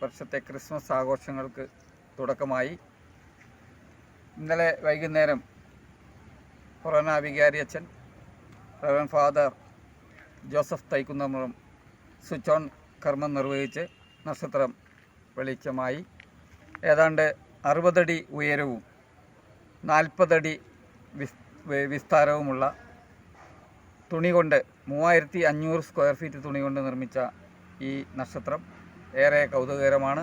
വർഷത്തെ ക്രിസ്മസ് ആഘോഷങ്ങൾക്ക് തുടക്കമായി. ഇന്നലെ വൈകുന്നേരം കൊറോണ വികാരി അച്ഛൻ Rev father Joseph Thaikkunnumuram switch on കർമ്മം നിർവഹിച്ച് നക്ഷത്രം വെളിച്ചമായി. ഏതാണ്ട് അറുപതടി ഉയരവും നാൽപ്പതടി വിസ് വിസ്താരവുമുള്ള തുണി കൊണ്ട് മൂവായിരത്തി അഞ്ഞൂറ് സ്ക്വയർ ഫീറ്റ് തുണി കൊണ്ട് നിർമ്മിച്ച ഈ നക്ഷത്രം ഏറെ കൗതുകകരമാണ്.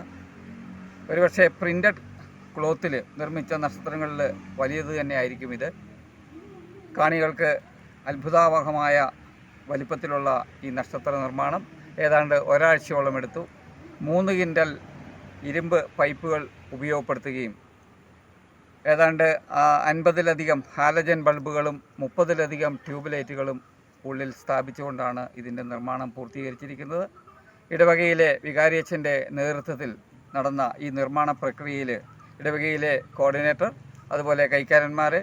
ഒരുപക്ഷെ പ്രിന്റഡ് ക്ലോത്തിൽ നിർമ്മിച്ച നക്ഷത്രങ്ങളിൽ വലിയത് തന്നെയായിരിക്കും ഇത്. കാണികൾക്ക് അത്ഭുതാവഹമായ വലിപ്പത്തിലുള്ള ഈ നക്ഷത്ര നിർമ്മാണം. ഏതാണ്ട് ഒരാഴ്ചയോളം എടുത്തു. മൂന്ന് കിൻഡൽ ഇരുമ്പ് പൈപ്പുകൾ ഉപയോഗപ്പെടുത്തുകയും ഏതാണ്ട് അൻപതിലധികം ഹാലജൻ ബൾബുകളും മുപ്പതിലധികം ട്യൂബ് ലൈറ്റുകളും ഉള്ളിൽ സ്ഥാപിച്ചുകൊണ്ടാണ് ഇതിന്റെ നിർമ്മാണം പൂർത്തീകരിച്ചിരിക്കുന്നത്. ഇടവകയിലെ വികാരിയച്ഛന്റെ നേതൃത്വത്തിൽ നടന്ന ഈ നിർമ്മാണ പ്രക്രിയയിൽ ഇടവകയിലെ കോർഡിനേറ്റർ അതുപോലെ കൈക്കാരന്മാർ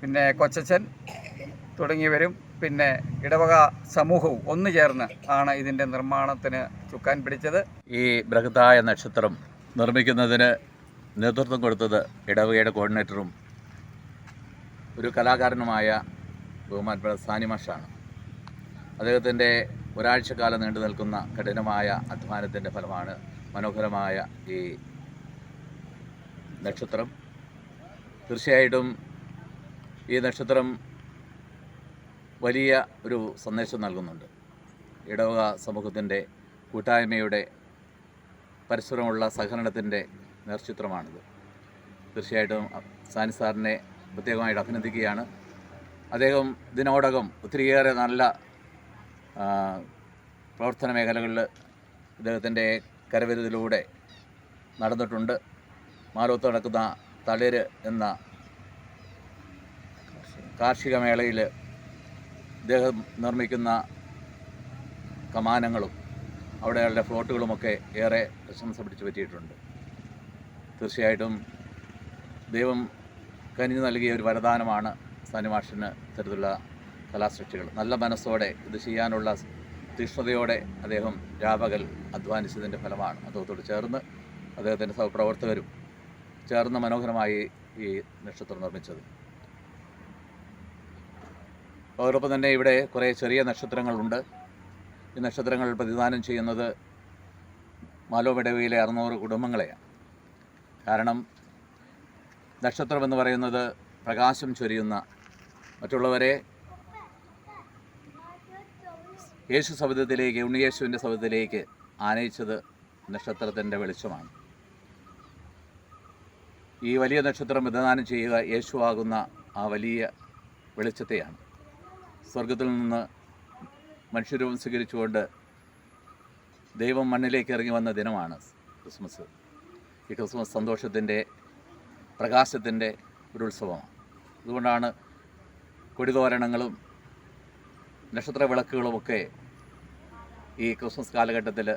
പിന്നെ കൊച്ചച്ഛൻ തുടങ്ങിയവരും പിന്നെ ഇടവക സമൂഹവും ഒന്നു ചേർന്ന് ആണ് ഇതിന്റെ നിർമ്മാണത്തിന് ചുക്കാൻ പിടിച്ചത്. ഈ ബൃഹത്തായ നക്ഷത്രം നിർമ്മിക്കുന്നതിന് നേതൃത്വം കൊടുത്തത് ഇടവകയുടെ കോർഡിനേറ്ററും ഒരു കലാകാരനുമായ ബഹുമാനപ്പെട്ട സാനിമാഷാണ് അദ്ദേഹത്തിന്റെ ഒരാഴ്ചക്കാലം നീണ്ടു നിൽക്കുന്ന കഠിനമായ അധ്വാനത്തിന്റെ ഫലമാണ് മനോഹരമായ ഈ നക്ഷത്രം. തീർച്ചയായിട്ടും ഈ നക്ഷത്രം വലിയ ഒരു സന്ദേശം നൽകുന്നുണ്ട്. ഇടവക സമൂഹത്തിന്റെ കൂട്ടായ്മയുടെ പരസ്പരമുള്ള സഹകരണത്തിന്റെ നേർചിത്രമാണിത്. തീർച്ചയായിട്ടും സാനി സാറിനെ പ്രത്യേകമായിട്ട് അഭിനന്ദിക്കുകയാണ്. അദ്ദേഹം ഇതിനോടകം ഒത്തിരിയേറെ നല്ല പ്രവർത്തന മേഖലകളിൽ ഇദ്ദേഹത്തിന്റെ കരവിരുതിലൂടെ നടന്നിട്ടുണ്ട്. മാലോത്ത് നടക്കുന്ന തളിര് എന്ന കാർഷിക മേളയിൽ ഇദ്ദേഹം നിർമ്മിക്കുന്ന കമാനങ്ങളും അവിടെ അവിടെയുള്ള ഫ്ലോട്ടുകളുമൊക്കെ ഏറെ പ്രശംസ പിടിച്ചു പറ്റിയിട്ടുണ്ട്. തീർച്ചയായിട്ടും ദൈവം കനിഞ്ഞു നൽകിയ ഒരു വരദാനമാണ് സനിമാഷിന് ഇത്തരത്തിലുള്ള കലാസൃഷ്ടികൾ. നല്ല മനസ്സോടെ ഇത് ചെയ്യാനുള്ള തീക്ഷ്ണതയോടെ അദ്ദേഹം രാപകൽ അധ്വാനിച്ചതിന്റെ ഫലമാണ്. അദ്ദേഹത്തോട് ചേർന്ന് അദ്ദേഹത്തിന്റെ സഹപ്രവർത്തകരും ചേർന്ന് മനോഹരമായി ഈ നക്ഷത്രം നിർമ്മിച്ചത്. അതോടൊപ്പം തന്നെ ഇവിടെ കുറേ ചെറിയ നക്ഷത്രങ്ങളുണ്ട്. ഈ നക്ഷത്രങ്ങൾ പ്രതിദാനം ചെയ്യുന്നത് മാലോമിടവിയിലെ അറുന്നൂറ് കുടുംബങ്ങളെയാണ്. കാരണം നക്ഷത്രം എന്ന് പറയുന്നത് പ്രകാശം ചൊരിയുന്ന മറ്റുള്ളവരെ യേശു ശബ്ദത്തിലേക്ക് ഉണ്ണിയേശുവിന്റെ ശബ്ദത്തിലേക്ക് ആനയിച്ചത് നക്ഷത്രത്തിന്റെ വെളിച്ചമാണ്. ഈ വലിയ നക്ഷത്രം വിതദാനം ചെയ്യുക യേശുവാകുന്ന ആ വലിയ വെളിച്ചത്തെയാണ്. സ്വർഗത്തിൽ നിന്ന് മനുഷ്യരൂപം സ്വീകരിച്ചുകൊണ്ട് ദൈവം മണ്ണിലേക്ക് ഇറങ്ങി വന്ന ദിനമാണ് ക്രിസ്മസ്. ഈ ക്രിസ്മസ് സന്തോഷത്തിന്റെ പ്രകാശത്തിന്റെ ഒരു ഉത്സവമാണ്. അതുകൊണ്ടാണ് കൊടിതോരണങ്ങളും നക്ഷത്ര വിളക്കുകളുമൊക്കെ ഈ ക്രിസ്മസ് കാലഘട്ടത്തിൽ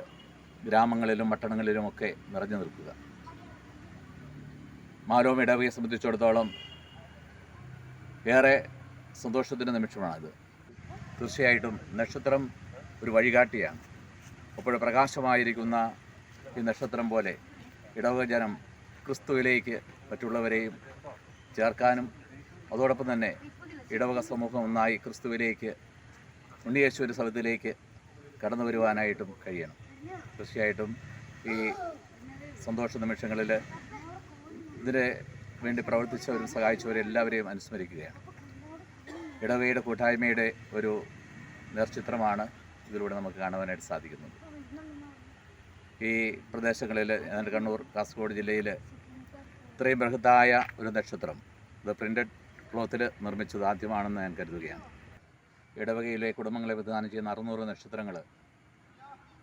ഗ്രാമങ്ങളിലും പട്ടണങ്ങളിലുമൊക്കെ നിറഞ്ഞു നിൽക്കുക. മാലോം ഇടവയെ സംബന്ധിച്ചിടത്തോളം ഏറെ സന്തോഷത്തിന്റെ നിമിഷമാണിത്. തീർച്ചയായിട്ടും നക്ഷത്രം ഒരു വഴികാട്ടിയാണ്. അപ്പോൾ പ്രകാശമായിരിക്കുന്ന ഈ നക്ഷത്രം പോലെ ഇടവക ജനം ക്രിസ്തുവിലേക്ക് മറ്റുള്ളവരെയും ചേർക്കാനും അതോടൊപ്പം തന്നെ ഇടവക സമൂഹം ഒന്നായി ക്രിസ്തുവിലേക്ക് ഉണ്ണിയേശ്വര സ്ഥലത്തിലേക്ക് കടന്നു വരുവാനായിട്ടും കഴിയണം. തീർച്ചയായിട്ടും ഈ സന്തോഷ നിമിഷങ്ങളിൽ ഇതിന് വേണ്ടി പ്രവർത്തിച്ചവരും സഹായിച്ചവരും എല്ലാവരെയും അനുസ്മരിക്കുകയാണ്. ഇടവയുടെ കൂട്ടായ്മയുടെ ഒരു നേർചിത്രമാണ് ഇതിലൂടെ നമുക്ക് കാണുവാനായിട്ട് സാധിക്കുന്നത്. ഈ പ്രദേശങ്ങളിൽ കണ്ണൂർ കാസർഗോഡ് ജില്ലയിൽ ഇത്രയും ബൃഹത്തായ ഒരു നക്ഷത്രം ഇത് പ്രിന്റഡ് ക്ലോത്തിൽ നിർമ്മിച്ചത് ആദ്യമാണെന്ന് ഞാൻ കരുതുകയാണ്. ഇടവകയിലെ കുടുംബങ്ങളെ വിധാനം ചെയ്യുന്ന അറുന്നൂറ് നക്ഷത്രങ്ങൾ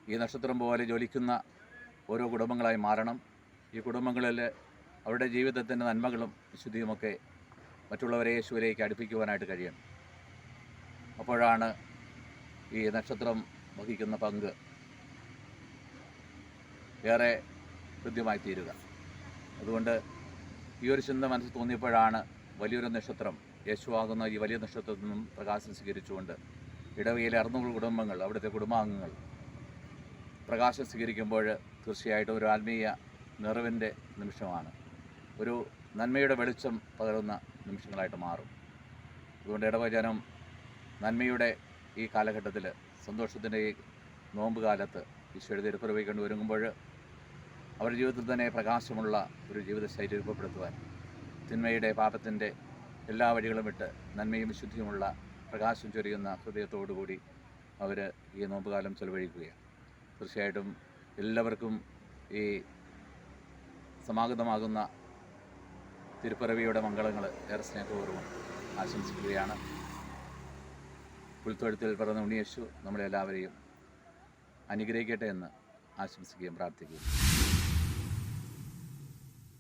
ഈ നക്ഷത്രം പോലെ ജ്വലിക്കുന്ന ഓരോ കുടുംബങ്ങളായി മാറണം. ഈ കുടുംബങ്ങളിൽ അവരുടെ ജീവിതത്തിന്റെ നന്മകളും വിശുദ്ധിയുമൊക്കെ മറ്റുള്ളവരെ യേശുവിലേക്ക് അടുപ്പിക്കുവാനായിട്ട് കഴിയണം. അപ്പോഴാണ് ഈ നക്ഷത്രം വഹിക്കുന്ന പങ്ക് ഏറെ ഹൃദ്യമായി തീരുക. അതുകൊണ്ട് ഈ ഒരു ചിന്ത മനസ്സിൽ തോന്നിയപ്പോഴാണ് വലിയൊരു നക്ഷത്രം യേശുവാകുന്ന ഈ വലിയ നക്ഷത്രത്തിൽ നിന്നും പ്രകാശം സ്വീകരിച്ചുകൊണ്ട് ഇടവയിലെ അറുന്നൂറ് കുടുംബങ്ങൾ അവിടുത്തെ കുടുംബാംഗങ്ങൾ പ്രകാശം സ്വീകരിക്കുമ്പോൾ തീർച്ചയായിട്ടും ഒരു ആത്മീയ നിറവിന്റെ നിമിഷമാണ്. ഒരു നന്മയുടെ വെളിച്ചം പകരുന്ന നിമിഷങ്ങളായിട്ട് മാറും. അതുകൊണ്ട് ഇടവചനം നന്മയുടെ ഈ കാലഘട്ടത്തിൽ സന്തോഷത്തിന്റെ ഈ നോമ്പ് കാലത്ത് ഈശോയുടെ തിരുപ്പിറവി കണ്ടു ഒരുങ്ങുമ്പോൾ അവരുടെ ജീവിതത്തിൽ തന്നെ പ്രകാശമുള്ള ഒരു ജീവിതശൈലി രൂപപ്പെടുത്തുവാൻ തിന്മയുടെ പാപത്തിന്റെ എല്ലാ വഴികളും വിട്ട് നന്മയും ശുദ്ധിയുമുള്ള പ്രകാശം ചൊരിയുന്ന ഹൃദയത്തോടുകൂടി അവർ ഈ നോമ്പുകാലം ചെലവഴിക്കുകയാണ്. തീർച്ചയായിട്ടും എല്ലാവർക്കും ഈ സമാഗതമാകുന്ന തിരുപ്പിറവിയുടെ മംഗളങ്ങൾ ഏറെ സ്നേഹപൂർവം ആശംസിക്കുകയാണ്. പുൽത്തൊഴുത്തിൽ പിറന്ന ഉണ്ണിയേശു നമ്മളെല്ലാവരെയും അനുഗ്രഹിക്കട്ടെ എന്ന് ആശംസിക്കുകയും പ്രാർത്ഥിക്കുകയും